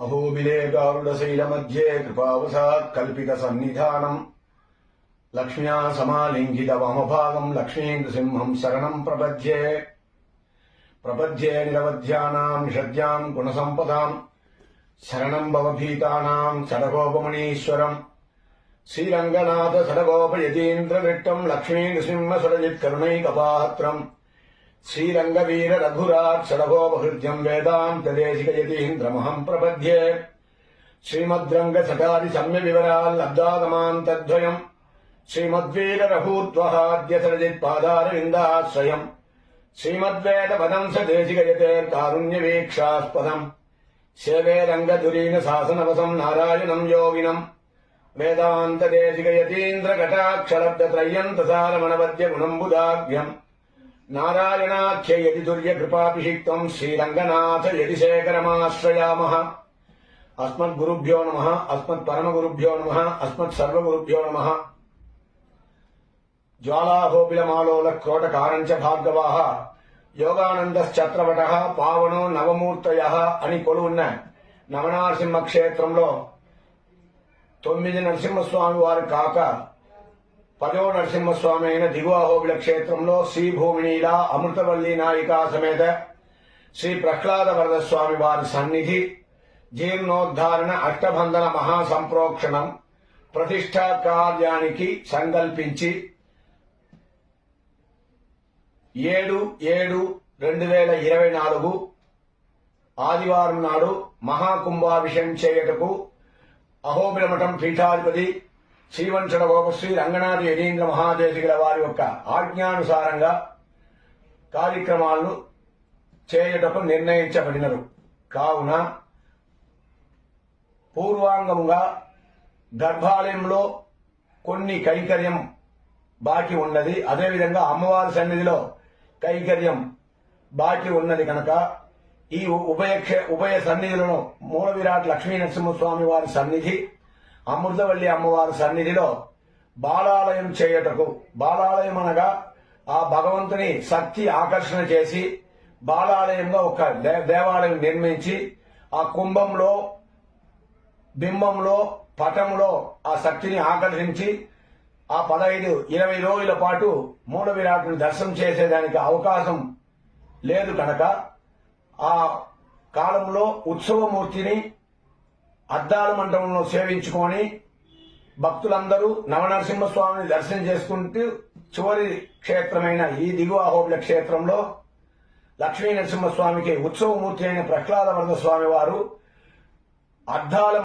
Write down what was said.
అహోబిలే గారుడశైలమధ్యే కృపావశాత్ కల్పిక సన్నిధానం. లక్ష్మ్యా సమాలింగిత వామభాగం లక్ష్మీనృసింహం శరణం ప్రపద్యే. ప్రపద్యే నిరవధ్యానాం నిషద్యాం గుణసంపదాం. శరణం భవభీతానాం సడగోపమణీశ్వరం శ్రీరంగనాథ సడగోపయతీంద్రనృట్టం లక్ష్మీనృసింహ సడజిత్ కరుణైకపాత్రం శ్రీరంగవీర రఘురాట్ షడగోపహృద్యం వేదాంతదేశికయతీంద్రమహం ప్రపద్యే శ్రీమద్రంగ సకాది సమ్య వివరాల్లబ్దాగమాంతద్వయం శ్రీమద్వీర రఘూత్వహాద్య సరజిత్ పాదారవిందాశ్రయం శ్రీమద్వేద పదం సదేశికయతే కారుణ్యవీక్షాస్పదం సేవే రంగధురీన శాసనవసం నారాయణం యోగినం వేదాంతదేశికయతీంద్ర కటాక్షరబ్దత్రయ్యంత సారమణవద్య గుణంబుదాభ్యం నారాయణాఖ్య యది దుర్యకృపాభిషిక్తం శ్రీరంగనాథ యది శేఖరమాశ్రయామః అస్మద్గురుభ్యో నమ అస్మత్ పరమగురుభ్యో నమ అస్మత్ సర్వగురుభ్యో నమ. క్రోట కారంచ భార్గవాహ యోగానందశ్చత్రవట పావనో నవమూర్తయ అని కొలువున్న నవనారసింహ క్షేత్రంలో తొమ్మిది నరసింహస్వామి వారు కాక పదో నరసింహస్వామి అయిన దిగువహోబిల క్షేత్రంలో శ్రీభూమినీల అమృతవల్లి నాయికా సమేత శ్రీ ప్రహ్లాద వరద స్వామి వారి సన్నిధి జీర్ణోద్ధారణ అష్టబంధన మహాసంప్రోక్షణం ప్రతిష్టా కార్యానికి సంకల్పించి ఏడు ఏడు రెండు వేల ఇరవై నాలుగు ఆదివారం నాడు మహాకుంభాభిషేకం చేయటకు అహోబిలమఠం పీఠాధిపతి శ్రీవంశన గోపశ్రీ రంగనాథ యతీంద్ర మహాదేశికుల వారి యొక్క ఆజ్ఞానుసారంగా కార్యక్రమాలను చేయటకు నిర్ణయించబడినరు. కావున పూర్వాంగముగా గర్భాలయంలో కొన్ని కైకర్యం బాకీ ఉన్నది. అదేవిధంగా అమ్మవారి సన్నిధిలో కైకర్యం బాకీ ఉన్నది కనుక ఈ ఉభయ క్షే- ఉభయ సన్నిధులను మూల విరాట్ లక్ష్మీ నరసింహస్వామి వారి సన్నిధి అమృతవల్లి అమ్మవారి సన్నిధిలో బాలాలయం చేయుటకు బాలాలయం అనగా ఆ భగవంతుని శక్తి ఆకర్షణ చేసి బాలాలయంగా ఒక దేవాలయం నిర్మించి ఆ కుంభంలో బింబంలో పటంలో ఆ శక్తిని ఆకర్షించి ఆ పదహైదు ఇరవై రోజుల పాటు మూల విరాటుని దర్శనం చేసేదానికి అవకాశం లేదు కనుక ఆ కాలంలో ఉత్సవమూర్తిని అద్దాల మండపంలో సేవించుకొని భక్తులందరూ నవనరసింహస్వామిని దర్శనం చేసుకుంటూ చివరి క్షేత్రమైన ఈ దిగువ హోబ్ల క్షేత్రంలో లక్ష్మీ నరసింహస్వామికి ఉత్సవమూర్తి అయిన ప్రహ్లాద వరద స్వామి వారు అద్దాల